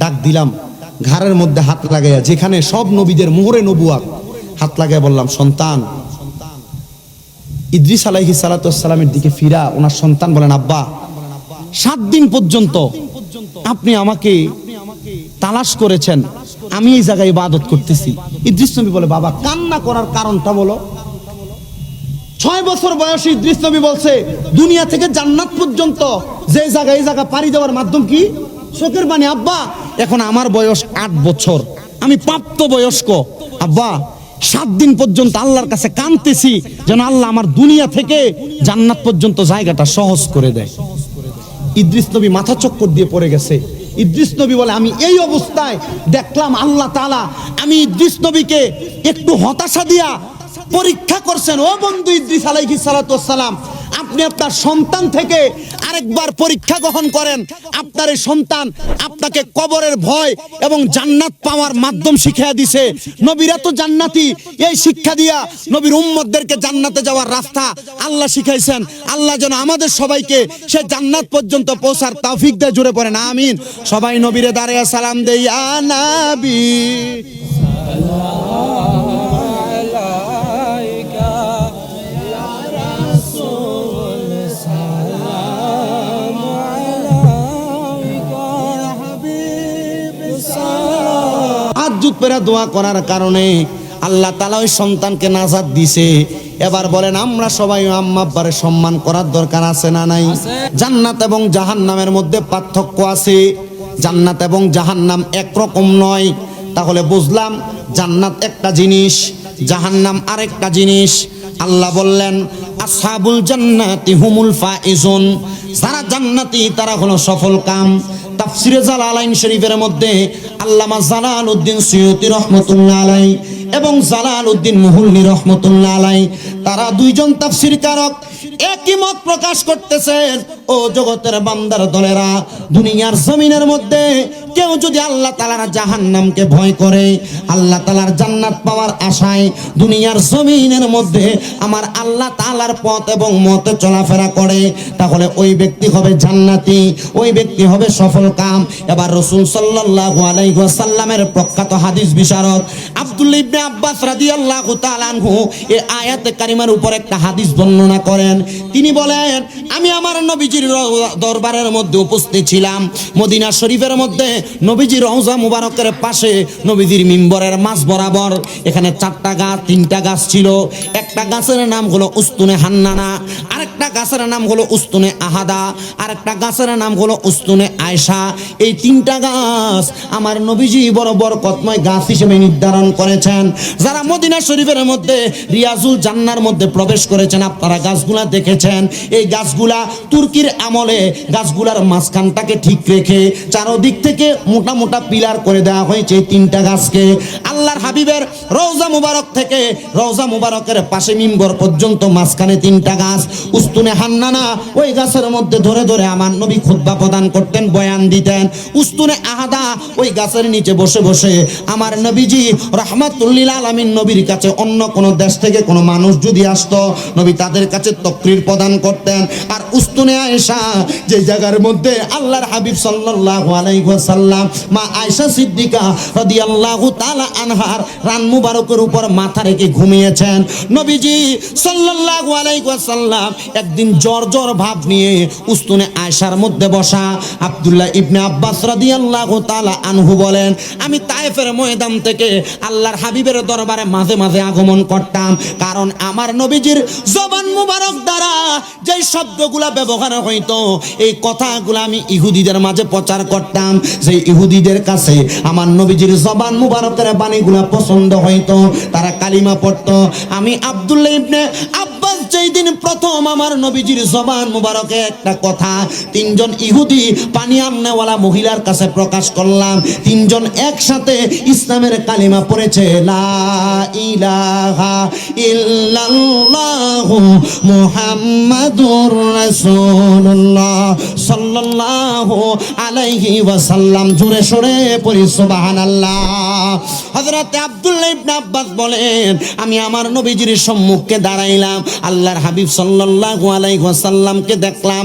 ডাক দিলাম, ঘাড়ের মধ্যে হাত লাগাইয়া, যেখানে সব নবীদের মোহরে নবুয়াত, হাত লাগাইয়া বললাম, সন্তান। ইদ্রিস আলাইহি সালাতামের দিকে ফিরা, ওনার সন্তান বলেন, আব্বা, সাত দিন পর্যন্ত আপনি আমাকে তালাশ করেছেন, আমি এই জায়গায় ইবাদত করতেছি। ইদ্রিস নবী বলে, বাবা, কান্না করার কারণটা বলো। ছয় বছর বয়সী ইদ্রিস নবী বলছে, দুনিয়া থেকে জান্নাত পর্যন্ত যে জায়গায় এই জায়গা পাড়ি দেওয়ার মাধ্যম কি? চোখের বাণী আব্বা এখন আমার বয়স আট বছর। আমি প্রাপ্ত বয়স্ক আব্বা, সাত দিন পর্যন্ত আল্লাহর কাছে কানতেছি যেন আল্লাহ আমার দুনিয়া থেকে জান্নাত পর্যন্ত জায়গাটা সহজ করে দেয়। ইদ্রিস নবী মাথা চক্কর দিয়ে পড়ে গেছে। ইদ্রিস নবী বলে, আমি এই অবস্থায় দেখলাম আল্লাহ তালা আমি ইদ্রিস নবীকে একটু হতাশা দিয়া পরীক্ষা করছেন। ও বন্ধু ইদ্রিস সালাতু সালাম আপনি আপনার সন্তান থেকে আরেকবার পরীক্ষা গ্রহণ করেন। আপনার এই সন্তান আপনাকে কবরের ভয় এবং জান্নাত পাওয়ার মাধ্যম শিখিয়ে দিছে। নবীরা তো জান্নাতি। এই শিক্ষা দিয়া নবীর উম্মতদেরকে জান্নাতে যাওয়ার রাস্তা আল্লাহ শিখাইছেন। আল্লাহ যেন আমাদের সবাইকে সে জান্নাত পর্যন্ত পৌঁছার তৌফিক দেয় জুড়ে পড়ে না আমিন। সবাই নবীরে দাঁড়িয়ে সালাম দেই, আ পেরা দোয়া করার কারণে আল্লাহ তালা ওই সন্তানকে নাজাদ দিছে। এবার বলেন আমরা সবাই আম্মা আব্বারে সম্মান করার দরকার আছে না নাই? জান্নাত এবং জাহান্নামের মধ্যে পার্থক্য আছে। জান্নাত এবং জাহান নাম একরকম নয়। তাহলে বুঝলাম জান্নাত একটা জিনিস জাহান নাম আরেকটা জিনিস। আল্লাহ বললেন আসহাবুল জান্নাতি হুমুল ফাইজুন। যারা জান্নাতি তারা হলো সফল কাম। তাফসিরে জালালাইন শরীফের মধ্যে আল্লামা জালাল উদ্দিন সৈয়দি রহমতুল্লাহ আলাই এবং জালাল উদ্দিন মুহুল্লি রহমতুল্লাহ আলাই তারা দুইজন তাফসির কারক একই মত প্রকাশ করতেছে, ও জগতের বান্দার দলেরা, দুনিয়ার জমিনের মধ্যে কেউ যদি আল্লাহ তালার জাহান্নামকে ভয় করে, আল্লাহ তালার জান্নাত পাওয়ার আশায় দুনিয়ার জমিনের মধ্যে আমার আল্লাহ তালার পথ এবং মতে চলাফেরা করে, তাহলে ওই ব্যক্তি হবে জান্নাতি, ওই ব্যক্তি হবে সফল কাম। এবার রসুল সাল্লাল্লাহু আলাইহি ওয়াসাল্লামের প্রখ্যাত হাদিস বিশারদ আব্দুল্লাহ ইবনে আব্বাস রাদিয়াল্লাহু তাআলা আনহু এই আয়াতে কারিমার উপর একটা হাদিস বর্ণনা করেন। তিনি বলেন, আমি আমার নবীজির দরবারের মধ্যে উপস্থিত ছিলাম, মদিনা শরীফের মধ্যে নবীজির রওজা মুবারকের পাশে নবীজির মিম্বরের মাঝ বরাবর এখানে চারটা গাছ, তিনটা গাছ ছিল। একটা গাছের নাম হলো উস্তুনে হান্নানা, আরেকটা গাছের নাম হলো উস্তুনে আহাদা, আরেকটা গাছের নাম হলো উস্তুনে আয়সা এই তিনটা গাছ আমার নবীজি বড় বড় কতময় গাছ হিসেবে নির্ধারণ করেছেন। যারা মদিনা শরীফের মধ্যে, রিয়াজুল জান্নার মধ্যে প্রবেশ করেছেন, আপনারা গাছগুলা দেখেছেন। এই গাছগুলা তুর্কির আমলে গাছগুলার মাঝখানটাকে ঠিক রেখে, চারদিক থেকে মোটা মোটা পিলার করে দেওয়া হয়েছে তিনটা গাছকে। আল্লাহর হাবিবের রওজা মুবারক থেকে, রওজা মুবারকের পাশে মিম্বর পর্যন্ত মাঝখানে তিনটা গাছ। উস্তুনে হান্নানা, ওই গাছের মধ্যে ধরে ধরে আমার নবী খুতবা প্রদান করতেন, বয়ান দিতেন। উস্তুনে আহাদা, ওই গাছের নিচে বসে বসে আমার নবীজি রহমাতুল্লিল আলামিন নবীর কাছে অন্য কোনো দেশ থেকে কোনো মানুষ যদি আসতো, নবী তাদের কাছে তকরির প্রদান করতেন। আর উস্তুনে আয়েশা, যে জায়গার মধ্যে আল্লাহর হাবিব সাল্লাল্লাহু আলাইহি ওয়াসাল্লাম মা আয়েশা সিদ্দিকা রাদিয়াল্লাহু তাআলা আনহার রান মুবারকের উপর মাথা রেখে ঘুমিয়েছেন। নবীজি সাল্লাল্লাহু আলাইহি ওয়াসাল্লাম একদিন জ্বর জ্বর ভাব নিয়ে উস্তুনে আয়েশার মধ্যে বসা আব্দুল্লাহ ইবনে আব্বাস রাদিয়াল্লাহু তাআলা আনহু বলেন, আমি তায়েফের ময়দান থেকে আল্লাহর হাবিবের দরবারে মাঝে মাঝে আগমন করতাম, কারণ আমার নবীজির জবান মুবারক দ্বারা যে শব্দগুলা ব্যবহার হইতো, এই কথাগুলো আমি ইহুদিদের মাঝে প্রচার করতাম। সেই ইহুদিদের কাছে আমার নবীজির জবান মুবারকের বাণীগুলা পছন্দ হইতো তারা কালিমা পড়তো। আমি আবদুল্লাহ ইবনে আব্বাস যেই দিন প্রথম আমার নবীজির জবান মুবারকে একটা কথা, তিনজন ইহুদি পানি আননেওয়ালা মহিলার কাছে প্রকাশ করলাম, তিনজন একসাথে ইসলামের কালিমা পড়েছে, লা ইলাহা ইল্লাল্লাহু মুহাম্মাদুর রাসূলুল্লাহ সাল্লাল্লাহু আলাইহি ওয়াসাল্লাম। জোরে সোরে পড়ি, সুবহানাল্লাহ। হযরত আব্দুল আব্বাস বলেন, আমি আমার নবীজির সম্মুখে দাঁড়াইলাম, আল্লাহর হাবিব সাল্লাল্লাহু আলাইহি ওয়াসাল্লামকে দেখলাম।